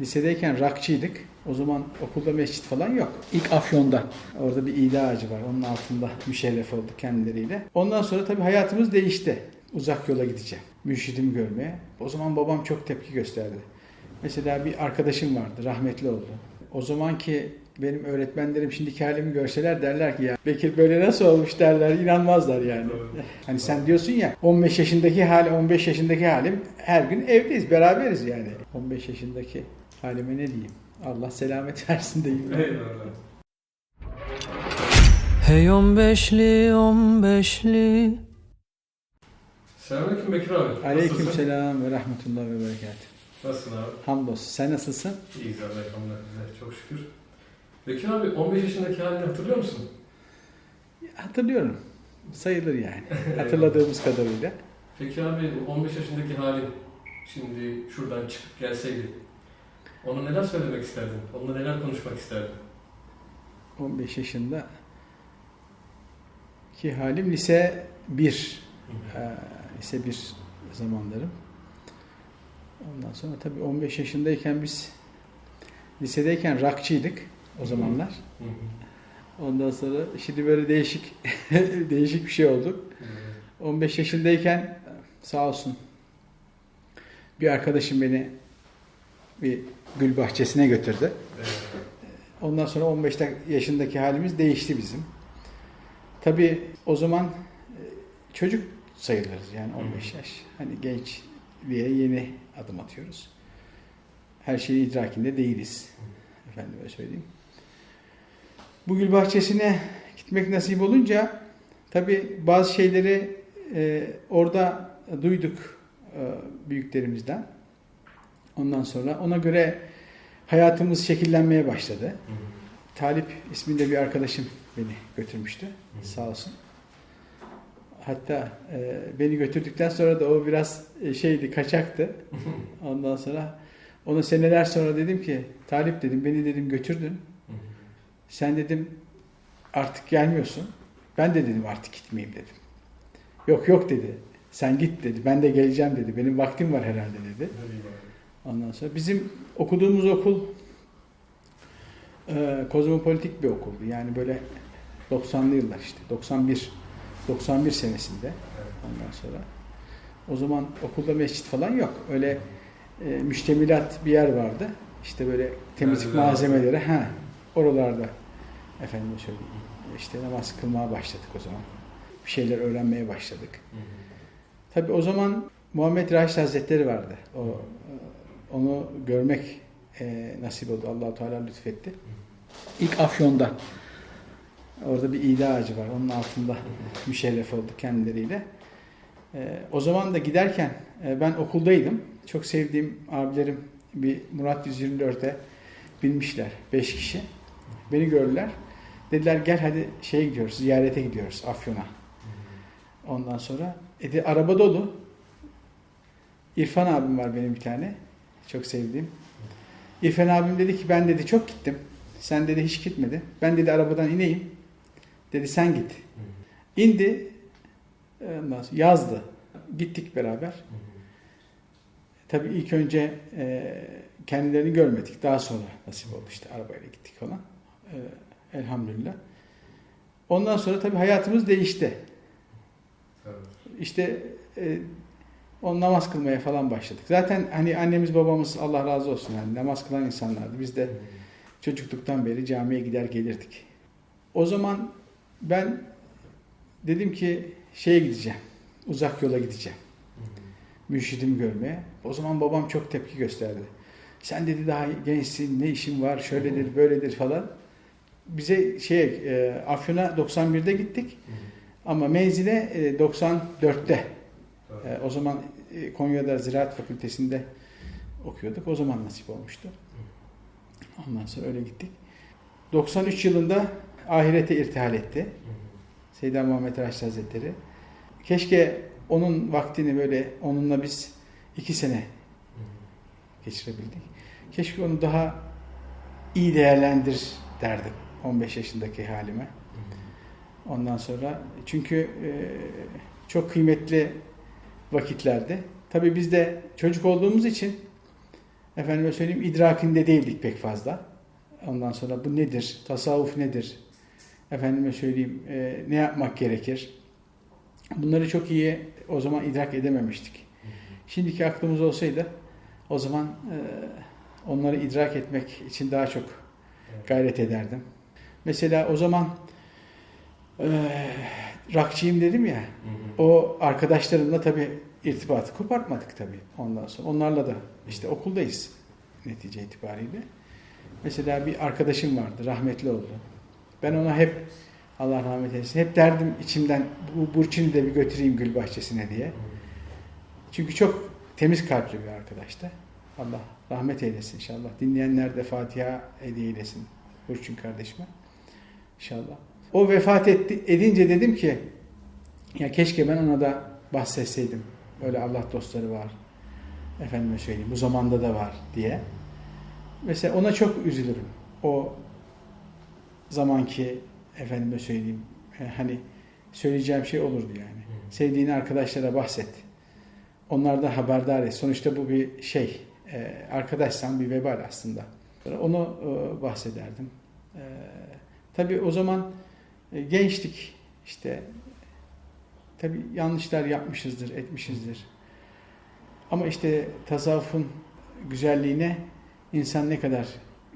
Lisedeyken rakçıydık. O zaman okulda mescit falan yok. İlk Afyon'da. Orada bir ida ağacı var. Onun altında müşerref olduk kendileriyle. Ondan sonra tabii hayatımız değişti. Uzak yola gideceğim. Mürşidimi görmeye. O zaman babam çok tepki gösterdi. Mesela bir arkadaşım vardı. Rahmetli oldu. O zamanki benim öğretmenlerim şimdiki halimi görseler derler ki ya Bekir böyle nasıl olmuş derler. inanmazlar yani. Hani sen diyorsun ya 15 yaşındaki hal 15 yaşındaki halim her gün evdeyiz beraberiz yani. 15 yaşındaki halime ne diyeyim? Allah selamet versin diyeyim. Eyvallah. Hey on beşli on beşli Selamünaleyküm Bekir abi. Aleyküm Nasılsın? selam ve rahmetullah ve berekat. Nasılsın abi? Hamdolsun. Sen nasılsın? İyiyiz Allah elhamdülillah. Çok şükür. Bekir abi 15 yaşındaki halini hatırlıyor musun? Hatırlıyorum. Sayılır yani. Hatırladığımız kadarıyla. Peki abi bu 15 yaşındaki halin şimdi şuradan çıkıp gelseydi ona neler söylemek isterdin? Onunla neler konuşmak isterdin? 15 yaşında ki halim lise 1. Ee, lise 1 zamanlarım. Ondan sonra tabii 15 yaşındayken biz lisedeyken rakçıydık o zamanlar. Hı hı. Ondan sonra şimdi böyle değişik değişik bir şey oldu. 15 yaşındayken sağ olsun bir arkadaşım beni bir gül bahçesine götürdü. Ondan sonra 15 yaşındaki halimiz değişti bizim. Tabii o zaman e, çocuk sayılırız yani 15 yaş. Hani gençliğe yeni adım atıyoruz. Her şeyin idrakinde değiliz. Efendime söyleyeyim. Bu gül bahçesine gitmek nasip olunca tabii bazı şeyleri e, orada duyduk e, büyüklerimizden. Ondan sonra ona göre hayatımız şekillenmeye başladı. Hı hı. Talip isminde bir arkadaşım beni götürmüştü. Hı. Sağ olsun. Hatta e, beni götürdükten sonra da o biraz e, şeydi, kaçaktı. Ondan sonra ona seneler sonra dedim ki, Talip dedim, beni dedim götürdün. Hı hı. Sen dedim artık gelmiyorsun. Ben de dedim artık gitmeyeyim dedim. Yok yok dedi. Sen git dedi. Ben de geleceğim dedi. Benim vaktim var herhalde dedi. Bakalım. Ondan sonra bizim okuduğumuz okul e, kozmopolitik bir okuldu. Yani böyle 90'lı yıllar işte. 91 91 senesinde ondan sonra. O zaman okulda mescit falan yok. Öyle e, müştemilat bir yer vardı. İşte böyle temizlik Merdiven malzemeleri ha oralarda efendim söyleyeyim. İşte namaz kılmaya başladık o zaman. Bir şeyler öğrenmeye başladık. Hı hı. Tabii o zaman Muhammed Raşid Hazretleri vardı. O onu görmek e, nasip oldu. Allahu Teala lütfetti. İlk Afyon'da orada bir ida ağacı var. Onun altında müşerref olduk kendileriyle. E, o zaman da giderken e, ben okuldaydım. Çok sevdiğim abilerim bir Murat 124'e binmişler. Beş kişi. Beni gördüler. Dediler gel hadi şeye gidiyoruz. Ziyarete gidiyoruz Afyon'a. Ondan sonra e de araba dolu. İrfan abim var benim bir tane. Çok sevdiğim. İrfan abim dedi ki ben dedi çok gittim. Sen dedi hiç gitmedi. Ben dedi arabadan ineyim. Dedi sen git. İndi. Ondan sonra yazdı. Gittik beraber. Tabii ilk önce e, kendilerini görmedik. Daha sonra nasip oldu işte arabayla gittik falan. E, elhamdülillah. Ondan sonra tabii hayatımız değişti. Evet. İşte e, o namaz kılmaya falan başladık. Zaten hani annemiz babamız Allah razı olsun yani namaz kılan insanlardı. Biz de çocukluktan beri camiye gider gelirdik. O zaman ben dedim ki şeye gideceğim. Uzak yola gideceğim. Mürşidimi görmeye. O zaman babam çok tepki gösterdi. Sen dedi daha gençsin, ne işin var, şöyledir, böyledir falan. Bize şey e, Afyon'a 91'de gittik. Ama menzile e, 94'te. E, o zaman e, Konya'da Ziraat Fakültesi'nde okuyorduk. O zaman nasip olmuştu. Ondan sonra öyle gittik. 93 yılında ahirete irtihal etti. Seyyid Muhammed Raşid Hazretleri. Keşke onun vaktini böyle onunla biz iki sene geçirebildik. Keşke onu daha iyi değerlendir derdim 15 yaşındaki halime. Ondan sonra çünkü e, çok kıymetli vakitlerdi. Tabii biz de çocuk olduğumuz için Efendime söyleyeyim idrakinde değildik pek fazla. Ondan sonra bu nedir? Tasavvuf nedir? Efendime söyleyeyim e, ne yapmak gerekir? Bunları çok iyi o zaman idrak edememiştik. Şimdiki aklımız olsaydı o zaman e, onları idrak etmek için daha çok gayret ederdim. Mesela o zaman e, rakçıyım dedim ya. O arkadaşlarımla tabii irtibatı kopartmadık tabii ondan sonra. Onlarla da işte okuldayız netice itibariyle. Mesela bir arkadaşım vardı, rahmetli oldu. Ben ona hep Allah rahmet eylesin, hep derdim içimden bu Burçin'i de bir götüreyim gül bahçesine diye. Çünkü çok temiz kalpli bir arkadaştı. Allah rahmet eylesin inşallah. Dinleyenler de Fatiha hediye eylesin Burçin kardeşime. İnşallah. O vefat etti, edince dedim ki ya keşke ben ona da bahsetseydim. Öyle Allah dostları var. Efendime söyleyeyim bu zamanda da var diye. Mesela ona çok üzülürüm. O zamanki efendime söyleyeyim e, hani söyleyeceğim şey olurdu yani. Sevdiğin arkadaşlara bahset. Onlar da haberdar et. Sonuçta bu bir şey. E, arkadaşsan bir vebal aslında. Onu e, bahsederdim. Tabii o zaman gençlik işte tabii yanlışlar yapmışızdır, etmişizdir. Ama işte tasavvufun güzelliğine insan ne kadar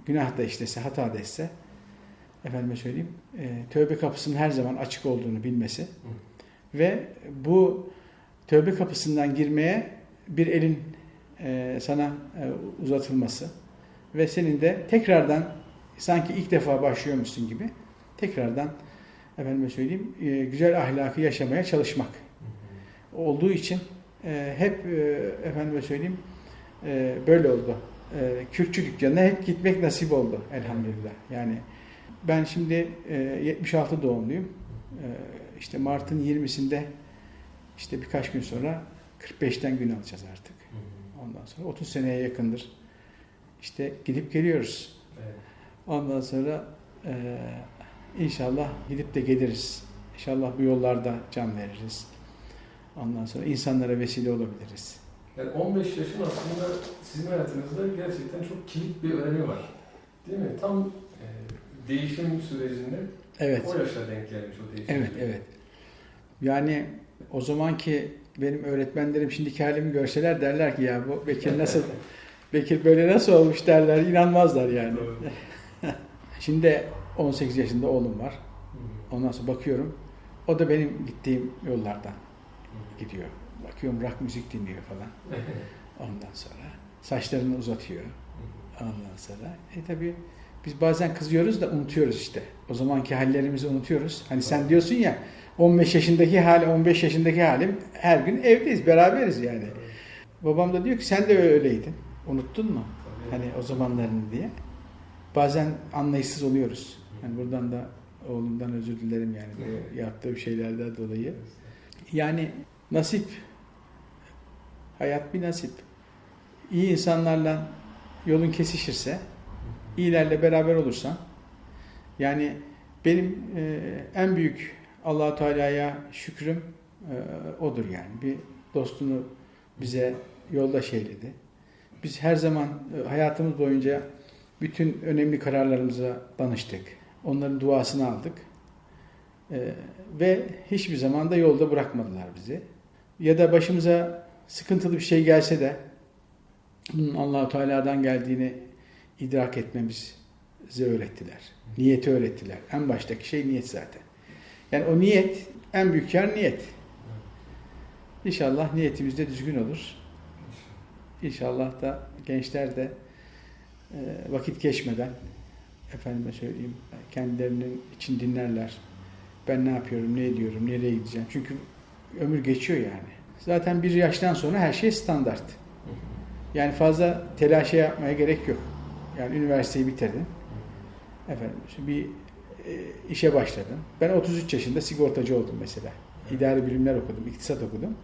günah da işlese, hata da etse efendime söyleyeyim, e, tövbe kapısının her zaman açık olduğunu bilmesi ve bu tövbe kapısından girmeye bir elin e, sana e, uzatılması ve senin de tekrardan sanki ilk defa başlıyormuşsun gibi tekrardan efendime söyleyeyim e, güzel ahlakı yaşamaya çalışmak olduğu için e, hep e, efendime söyleyeyim e, böyle oldu. E, Kürtçü dükkanına hep gitmek nasip oldu elhamdülillah. Yani ben şimdi e, 76 doğumluyum. E, işte Mart'ın 20'sinde işte birkaç gün sonra 45'ten gün alacağız artık. Ondan sonra 30 seneye yakındır. İşte gidip geliyoruz. Ondan sonra e, inşallah gidip de geliriz. İnşallah bu yollarda can veririz. Ondan sonra insanlara vesile olabiliriz. Yani 15 yaşın aslında sizin hayatınızda gerçekten çok kilit bir önemi var. Değil mi? Tam e, değişim sürecinde Evet. o yaşa denk gelmiş o değişim. Evet, süreci. evet. Yani o zamanki benim öğretmenlerim şimdiki halimi görseler derler ki ya bu Bekir nasıl Bekir böyle nasıl olmuş derler. inanmazlar yani. Şimdi 18 yaşında oğlum var. Ondan sonra bakıyorum. O da benim gittiğim yollardan gidiyor. Bakıyorum rock müzik dinliyor falan. Ondan sonra saçlarını uzatıyor. Ondan sonra e tabi biz bazen kızıyoruz da unutuyoruz işte. O zamanki hallerimizi unutuyoruz. Hani sen diyorsun ya 15 yaşındaki hali 15 yaşındaki halim her gün evdeyiz beraberiz yani. Babam da diyor ki sen de öyleydin. Unuttun mu? Tabii. Hani o zamanlarını diye. Bazen anlayışsız oluyoruz. Yani buradan da oğlumdan özür dilerim yani bu yaptığım şeylerden dolayı. Yani nasip. Hayat bir nasip. İyi insanlarla yolun kesişirse, iyilerle beraber olursan, yani benim e, en büyük allah Teala'ya şükrüm e, odur yani. Bir dostunu bize yoldaş eyledi. Biz her zaman e, hayatımız boyunca bütün önemli kararlarımıza danıştık. Onların duasını aldık. E, ve hiçbir zaman da yolda bırakmadılar bizi. Ya da başımıza sıkıntılı bir şey gelse de bunun Allahu Teala'dan geldiğini idrak etmemizi öğrettiler. Niyeti öğrettiler. En baştaki şey niyet zaten. Yani o niyet, en büyük yer niyet. İnşallah niyetimiz de düzgün olur. İnşallah da gençler de e, vakit geçmeden efendime söyleyeyim kendilerinin için dinlerler. Ben ne yapıyorum, ne ediyorum, nereye gideceğim. Çünkü ömür geçiyor yani. Zaten bir yaştan sonra her şey standart. Yani fazla telaşa yapmaya gerek yok. Yani üniversiteyi bitirdin. Efendim bir e, işe başladım. Ben 33 yaşında sigortacı oldum mesela. İdari bilimler okudum, iktisat okudum.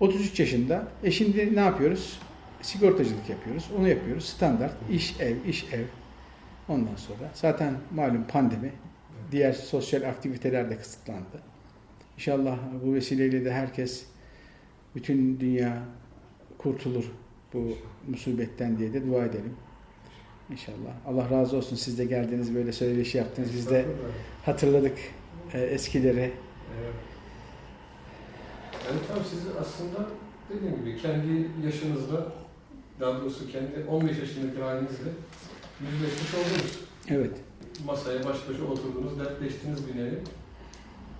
33 yaşında. E şimdi ne yapıyoruz? Sigortacılık yapıyoruz. Onu yapıyoruz. Standart. iş ev, iş ev. Ondan sonra zaten malum pandemi. Diğer sosyal aktiviteler de kısıtlandı. İnşallah bu vesileyle de herkes bütün dünya kurtulur bu musibetten diye de dua edelim. İnşallah. Allah razı olsun. Siz de geldiniz böyle söyleşi yaptınız. Biz de hatırladık e, eskileri. Evet. Yani tam siz aslında dediğim gibi kendi yaşınızda daha doğrusu kendi 15 yaşındaki halinizle yüzleşmiş oldunuz. Evet. Masaya baş başa oturdunuz, dertleştiniz bir nevi.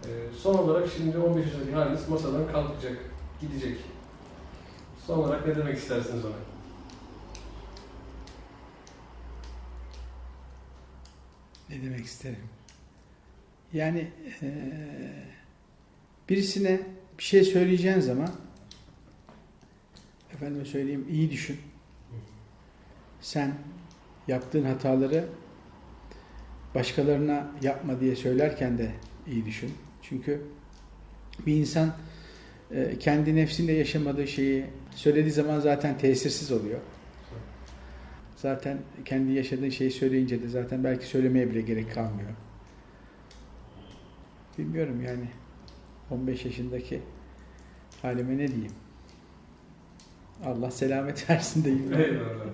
Ee, son olarak şimdi 15 yaşındaki haliniz masadan kalkacak, gidecek. Son olarak ne demek istersiniz ona? Ne demek isterim? Yani e, birisine bir şey söyleyeceğin zaman efendime söyleyeyim iyi düşün. Sen yaptığın hataları başkalarına yapma diye söylerken de iyi düşün. Çünkü bir insan e, kendi nefsinde yaşamadığı şeyi söylediği zaman zaten tesirsiz oluyor. Zaten kendi yaşadığın şeyi söyleyince de zaten belki söylemeye bile gerek kalmıyor. Bilmiyorum yani 15 yaşındaki halime ne diyeyim? Allah selamet versin diyeyim. Eyvallah.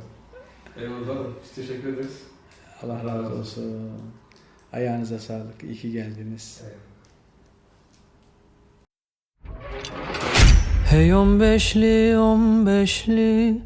Eyvallah. Biz teşekkür ederiz. Allah razı olsun. Ayağınıza sağlık. İyi ki geldiniz. Hey on beşli on beşli